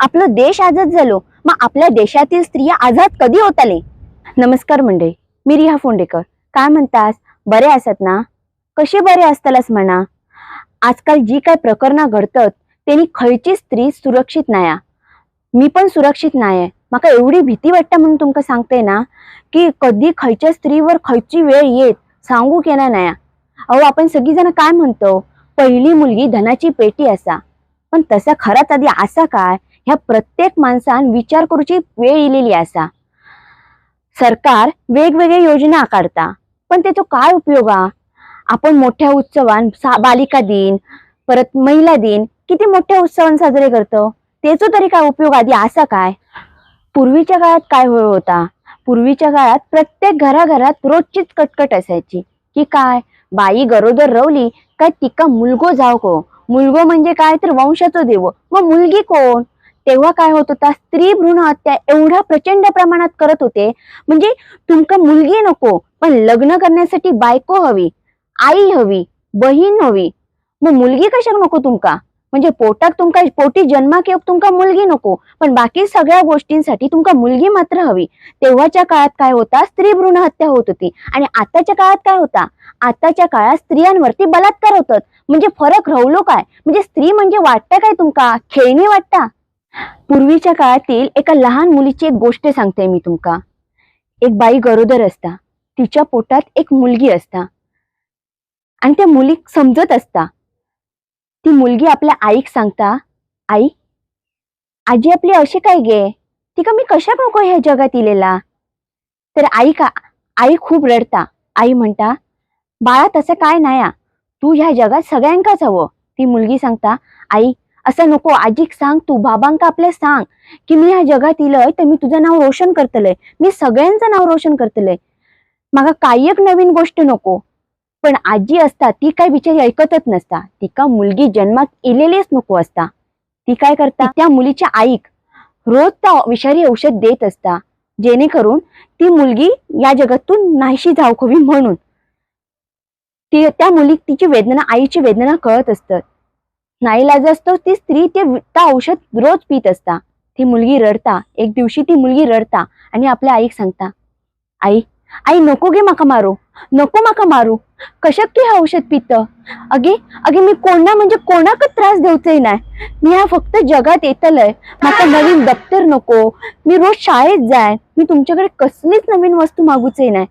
आपलं देश आझाद झालो मग आपल्या देशातील स्त्रिया आझाद कधी होत आले? नमस्कार मंडळी मी रिहा फोंडेकर. काय म्हणतास? बरे असत ना? कसे बरे असतालच म्हणा? आजकाल जी काय प्रकरणं घडतात त्यांनी खयची स्त्री सुरक्षित नाया? मी पण सुरक्षित नाही माका एवढी भीती वाटता म्हणून तुमका सांगते ना की कधी खयच्या स्त्रीवर खयची वेळ येत सांगू केना नाया? अहो आपण सगळीजण काय म्हणतो? पहिली मुलगी धनाची पेटी असा. पण तसा खराच आधी असा काय? ह्या प्रत्येक माणसान विचार करूची वेळ इलेली असा सरकार वेगवेगळ्या योजना आकारता पण त्याचा काय उपयोग हा? आपण मोठ्या उत्सवान बालिका दिन परत महिला दिन किती मोठ्या उत्सवान साजरे करतो? त्याचो तरी काय उपयोग आधी असा काय? पूर्वीच्या काळात काय होय होता? पूर्वीच्या काळात प्रत्येक घराघरात रोजचीच कटकट असायची. की काय? बाई गरोदर रवली काय तिका मुलगो जाव को मुलगो म्हणजे काय? तर वंशाचो देव. मग मुलगी कोण? तेव्हा काय होत होता? स्त्री भ्रूण हत्या एवढ्या प्रचंड प्रमाणात करत होते. म्हणजे तुमका मुलगी नको पण लग्न करण्यासाठी बायको हवी आई हवी बहीण हवी. मग मुलगी कशाक नको तुमका? म्हणजे पोटात तुमका पोटी जन्माक येऊक तुमका मुलगी नको पण बाकी सगळ्या गोष्टींसाठी तुमका मुलगी मात्र हवी. तेव्हाच्या काळात काय होता? स्त्री भ्रूण हत्या होत होती. आणि आताच्या काळात काय होता? आताच्या काळात स्त्रियांवरती बलात्कार होतात. म्हणजे फरक राहलो काय? म्हणजे स्त्री म्हणजे वाटतं काय तुमका? खेळणी वाटता? पूर्वीच्या काळातील एका लहान मुलीची एक गोष्ट सांगते मी तुमका. एक बाई गरोदर असता तिच्या पोटात एक मुलगी असता. आणि त्या मुलीक समजत असता. ती मुलगी आपल्या आईक सांगता आई आजी आपली अशी काय गे? तिका मी कशा नको ह्या जगात इलेला? तर आई का आई खूप रडता. आई म्हणता बाळा तसं काय नाया? तू ह्या जगात सगळ्यांकाच हवं. ती मुलगी सांगता आई असं नको. आजीक सांग तू बाबांका आपले सांग की मी ह्या जगात इलय तर मी तुझं नाव रोशन करतलंय. मी सगळ्यांचं नाव रोशन करतलय. माका काही एक नवीन गोष्ट नको. पण आजी असता ती काय विचार ऐकतच नसता. तिका मुलगी जन्मात इलेलीच नको असता. ती काय करता? त्या मुलीच्या आईक रोज त्या विषारी औषध देत असता. जेणेकरून ती मुलगी या जगातून नाहीशी जावखवी हवी म्हणून. ती त्या मुलीक तिची वेदना आईची वेदना कळत असतात. नाईलाज असतो ती स्त्री ते औषध रोज पित असता. ती मुलगी रडता एक दिवशी ती मुलगी रडता आणि आपल्या आईक सांगता आई आई नको गे माका मारू नको माका मारू कशाक की हे औषध पित? अगे अगे मी कोणा म्हणजे कोणाक त्रास देऊचंय नाही मी हा फक्त जगात येतलय. माका नवीन दप्तर नको. मी रोज शाळेत जाय. मी तुमच्याकडे कसलीच नवीन वस्तू मागूचे नाही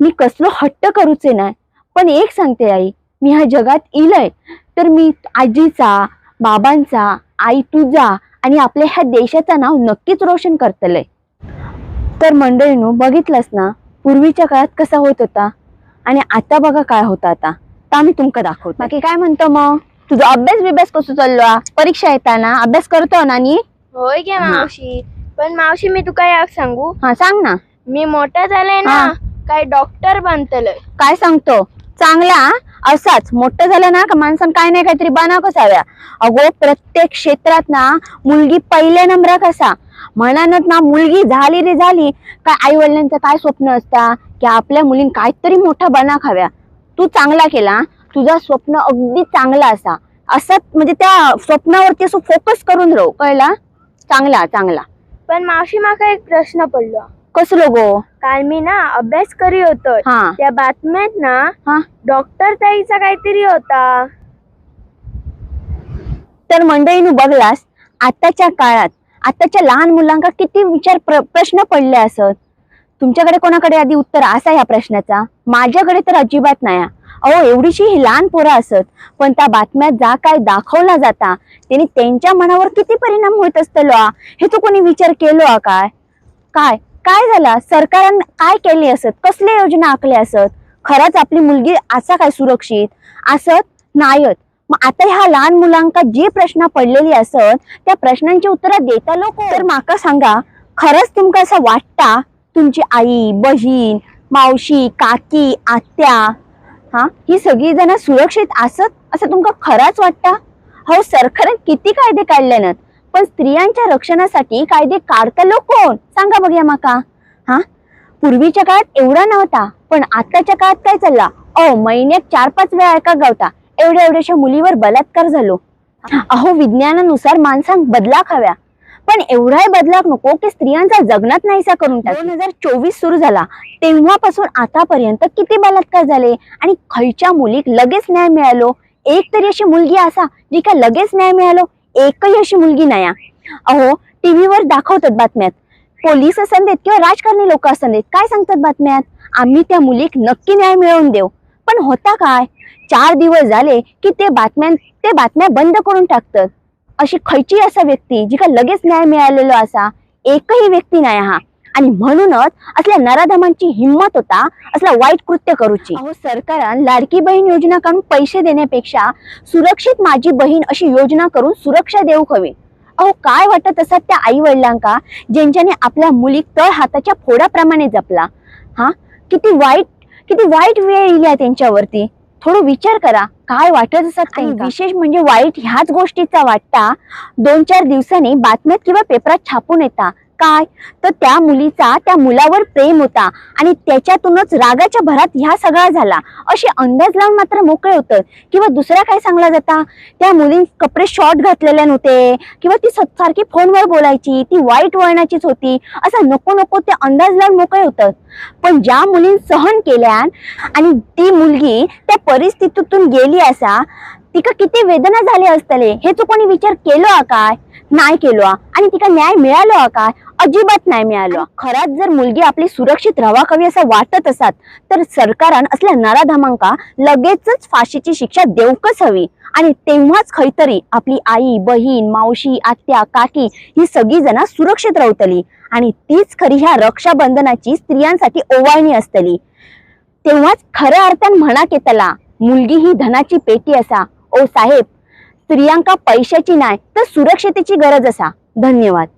मी कसलो हट्ट करूचे नाही पण एक सांगते आई मी ह्या जगात इलय. तर मी आजीचा बाबांचा आई तुझा आणि आपल्या ह्या देशाचं नाव नक्कीच रोशन करतलंय. तर मंडळीनो बघितलंस ना पूर्वीच्या काळात कसा होत होता? आणि आता बघा काय होतं आता. तर आम्ही तुमका दाखवतो. बाकी काय म्हणतो मग? तुझा अभ्यास बिभ्यास कसं चाललो? परीक्षा येताना अभ्यास करतो ना नी? होय हा. मावशी. पण मावशी मी तुका एक सांगू. हा सांग ना. मी मोठा झाले ना. काय डॉक्टर बनतलय. काय सांगतो? चांगला असाच. मोठं झालं ना का माणसानं काय नाही काहीतरी बना कसाव्या? अगो प्रत्येक क्षेत्रात ना मुलगी पहिल्या नंबर असा म्हणानच ना मुलगी झाली रे झाली काय आई वडिलांचं काय स्वप्न असता? की आपल्या मुलीं काहीतरी मोठा बना खाव्या? तू चांगला केला तुझा स्वप्न अगदी चांगला असा. असं म्हणजे त्या स्वप्नावरती असं फोकस करून राहू. कळला? चांगला चांगला. पण मावशी माका एक प्रश्न पडलो. कसलो गो? काल मी ना अभ्यास करी होतो. हा. त्या बातम्यात ना डॉक्टर ताईचा काहीतरी होता. तर मंडळीनं बघलास आताच्या काळात आताच्या लहान मुलांका किती विचार प्र, प्रश्न पडले असत. तुमच्याकडे कोणाकडे आधी उत्तर असा या प्रश्नाचा? माझ्याकडे तर अजिबात नाही. अहो एवढीशी ही लहान पोरं असत पण त्या बातम्यात जा काय दाखवला जाता त्यांनी त्यांच्या मनावर किती परिणाम होत असतलो हा, हे तो कोणी विचार केलो हा काय? काय? काय झाला? सरकारनं काय केले असत? कसले योजना आखले असत? खरंच आपली मुलगी असा काय सुरक्षित? असत नायत. मग आता ह्या लहान मुलांका जे प्रश्न पडलेली असत त्या प्रश्नांची उत्तरं देता लोक. तर माका सांगा खरंच तुमका असं वाटता तुमची आई बहीण मावशी काकी आत्या हा ही सगळी जण सुरक्षित असत? असं तुमका खरंच वाटता? हो सरकारने किती कायदे काढले पण स्त्रियांच्या रक्षणासाठी कायदे काढतलो कोण? सांगा बघूया माका. हा? पूर्वीच्या काळात एवढा नव्हता पण आताच्या काळात काय चालला? अहो महिन्यात चार पाच वेळा ऐका गावता. एवढ्या एवढ्याशा मुलीवर बलात्कार झालो. अहो विज्ञानानुसार माणसांक बदलाक हव्या. पण एवढाही बदलाक नको की स्त्रियांचा जगण्यात नाहीसा करून दोन हजार चोवीस सुरू झाला. तेव्हापासून आतापर्यंत किती बलात्कार झाले? आणि खयच्या मुलीक लगेच न्याय मिळालो? एक तरी अशी मुलगी असा जी का लगेच न्याय मिळालो? एकही अशी मुलगी नाही अहो टीव्हीवर दाखवतात बातम्यात. पोलीस असं देत किंवा राजकारणी लोक असं देत काय सांगतात बातम्यात? आम्ही त्या मुलीक नक्की न्याय मिळवून देऊ. पण होता काय? चार दिवस झाले की ते बातम्या ते बातम्या बंद करून टाकतात. अशी खयची असा व्यक्ती जिका लगेच न्याय मिळालेलो असा एकही व्यक्ती नाही हा. आणि म्हणूनच असल्या नराधमांची हिंमत होता असला वाईट कृत्य करूची. अहो सरकारान लाडकी बहीण योजना काढून पैसे देण्यापेक्षा सुरक्षित माझी बहीण अशी योजना करून सुरक्षा देऊ हवी. अहो काय वाटत असत त्या आई वडिलांका ज्यांच्याने आपल्या मुलीक तळ हाताच्या फोडाप्रमाणे जपला? हा? किती वाईट किती वाईट वेळ येईल त्यांच्यावरती? थोडं विचार करा काय वाटत असत विशेष म्हणजे वाईट ह्याच गोष्टीचा वाटता दोन चार दिवसांनी बातम्यात किंवा पेपरात छापून येता. काय? तर त्या मुलीचा त्या मुलावर प्रेम होता आणि त्याच्यातूनच रागाच्या भरात ह्या सगळा झाला. असे अंदाज लावून मात्र मोकळे होतं. किंवा दुसरा काय सांगला जाता? त्या मुलीं कपडे शॉर्ट घातलेले नव्हते. किंवा ती सारखी फोनवर बोलायची. ती वाईट वळणाचीच होती. असं नको नको ते अंदाज लावून मोकळे होतं. पण ज्या मुलीं सहन केल्यान आणि ती मुलगी त्या परिस्थितीतून गेली असा तिका किती वेदना झाले असतले. हे तो कोणी विचार केलो काय? नाही केलो आणि तिका न्याय मिळालो हा काय? अजिबात नाही मिळालो. खरात जर मुलगी आपली सुरक्षित रवा कवी असं वाटत असत तर सरकारान असल्या नराधमांका लगेचच फाशीची शिक्षा देऊकच हवी. आणि तेव्हाच खैतरी आपली आई बहीण मावशी आत्या काकी ही सगळी जण सुरक्षित राहतली आणि तीच खरी ह्या रक्षाबंधनाची स्त्रियांसाठी ओवाळणी असतली. तेव्हाच खऱ्या अर्थान म्हणा केतला मुलगी ही धनाची पेटी असा. ओ साहेब स्त्रियांका पैशाची नाही तर सुरक्षितेची गरज असा. धन्यवाद.